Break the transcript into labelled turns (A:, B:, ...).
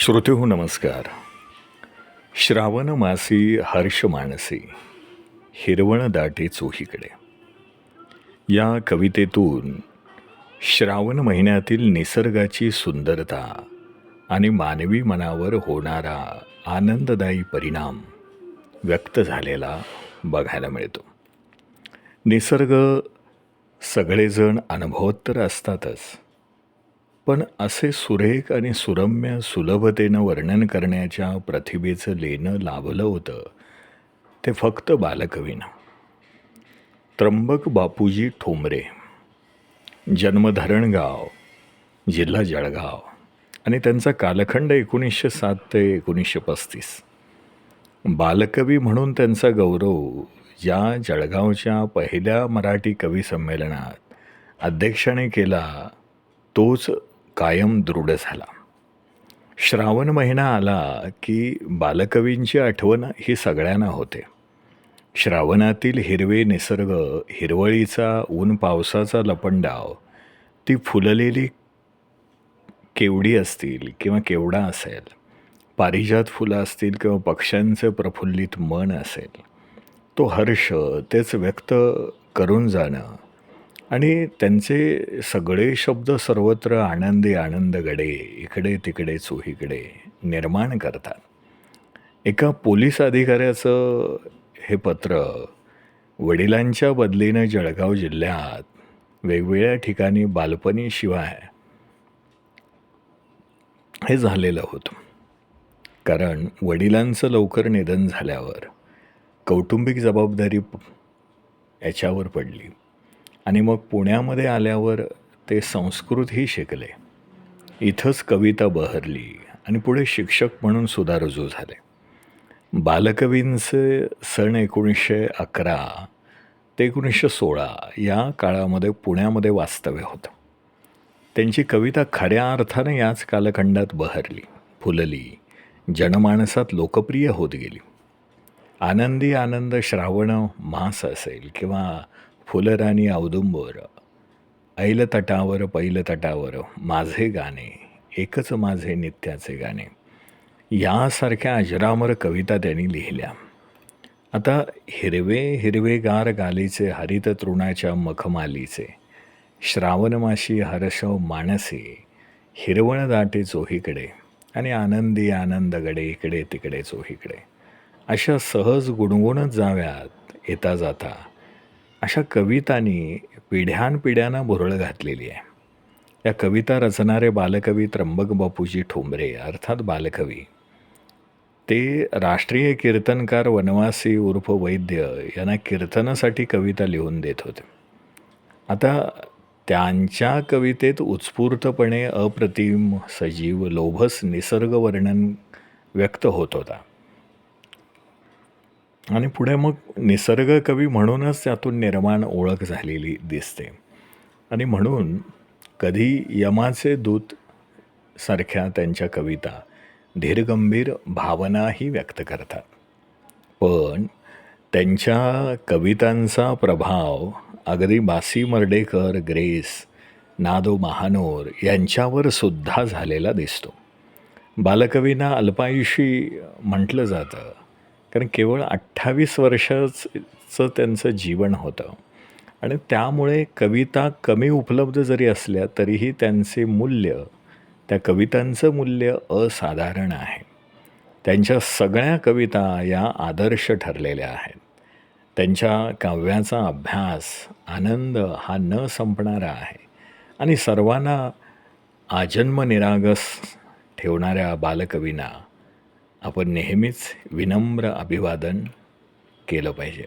A: श्रोतेहो नमस्कार. श्रावण मासी हर्ष मानसी हिरवण दाटे चोहीकडे या कवितेतून श्रावण महिन्यातील निसर्गाची सुंदरता आणि मानवी मनावर होणारा आनंददायी परिणाम व्यक्त झालेला बघायला मिळतो. निसर्ग सगळेजण अनुभवत तर असतातच. पण असे सुरेख आणि सुरम्य सुलभतेनं वर्णन करण्याच्या प्रतिभेचं लेणं लाभलं होतं. ते फक्त बालकवीनं. त्र्यंबक बापूजी ठोंबरे. जन्म धरणगाव जिल्हा जळगाव. आणि त्यांचा कालखंड एकोणीसशे सात ते एकोणीसशे पस्तीस. बालकवी म्हणून त्यांचा गौरव ज्या जळगावच्या पहिल्या मराठी कवी संमेलनात अध्यक्षाने केला तोच कायम दृढ झाला. श्रावण महिना आला की बालकवींची आठवण ही सगळ्यांना होते. श्रावणातील हिरवे निसर्ग हिरवळीचा ऊन पावसाचा लपंडाव ती फुललेली केवडी असतील किंवा केवडा असेल पारिजात फुलं असतील किंवा पक्ष्यांचं प्रफुल्लित मन असेल तो हर्ष तेच व्यक्त करून जाणं आणि त्यांचे सगळे शब्द सर्वत्र आनंदी आनंद गडे इकडे तिकडे चोहीकडे निर्माण करतात. एका पोलीस अधिकाऱ्याचं हे पत्र वडिलांच्या बदलीनं जळगाव जिल्ह्यात वेगवेगळ्या ठिकाणी बालपणीशिवाय हे झालेलं होतं. कारण वडिलांचं लवकर निधन झाल्यावर कौटुंबिक जबाबदारी याच्यावर पडली. आणि मग पुण्यामध्ये आल्यावर ते संस्कृतही शिकले. इथंच कविता बहरली आणि पुढे शिक्षक म्हणून सुद्धा रुजू झाले. बालकवींचे सण एकोणीसशे अकरा ते एकोणीसशे सोळा या काळामध्ये पुण्यामध्ये वास्तव्य होतं. त्यांची कविता खऱ्या अर्थानं याच कालखंडात बहरली फुलली जनमानसात लोकप्रिय होत गेली. आनंदी आनंद श्रावण मास असेल किंवा फुलराणी औदुंबर ऐल तटावर पैल तटावर माझे गाणे एकच माझे नित्याचे गाणे. यासारख्या अजरामर कविता त्यांनी लिहिल्या. आता हिरवे हिरवेगार गालीचे हरित तृणाच्या मखमालीचे श्रावणमाशी हर्षव मानसे हिरवण दाटे चोहीकडे आणि आनंदी आनंदगडे इकडे तिकडे चोहीकडे. अशा सहज गुणगुणत जाव्यात येता जाता अशा कवितांनी पिढ्यानपिढ्यांना भुरळ घातलेली आहे. या कविता रचणारे बालकवी त्र्यंबक बापूजी ठोंबरे अर्थात बालकवी. ते राष्ट्रीय कीर्तनकार वनवासी उर्फ वैद्य यांना कीर्तनासाठी कविता लिहून देत होते. आता त्यांच्या कवितेत उत्स्फूर्तपणे अप्रतिम सजीव लोभस निसर्ग वर्णन व्यक्त होत होता. आणि पुढे मग निसर्ग कवी म्हणूनच त्यातून निर्माण ओळख झालेली दिसते. आणि म्हणून कधी यमाचे दूत सारख्या त्यांच्या कविता धीरगंभीर भावनाही व्यक्त करतात. पण त्यांच्या कवितांचा प्रभाव अगदी बासी मर्डेकर ग्रेस नादो महानोर यांच्यावर सुद्धा झालेला दिसतो. बालकवींना अल्पायुषी म्हटलं जातं. कारण केवळ अठ्ठावीस वर्षाचं त्यांचं जीवन होतं. आणि त्यामुळे कविता कमी उपलब्ध जरी असल्या तरीही त्यांचे मूल्य त्या कवितांचं मूल्य असाधारण आहे. त्यांच्या सगळ्या कविता या आदर्श ठरलेल्या आहेत. त्यांच्या काव्याचा अभ्यास आनंद हा न संपणारा आहे. आणि सर्वांना आजन्म निरागस ठेवणाऱ्या बालकवींना आपण नेहमीच विनम्र अभिवादन केलं पाहिजे.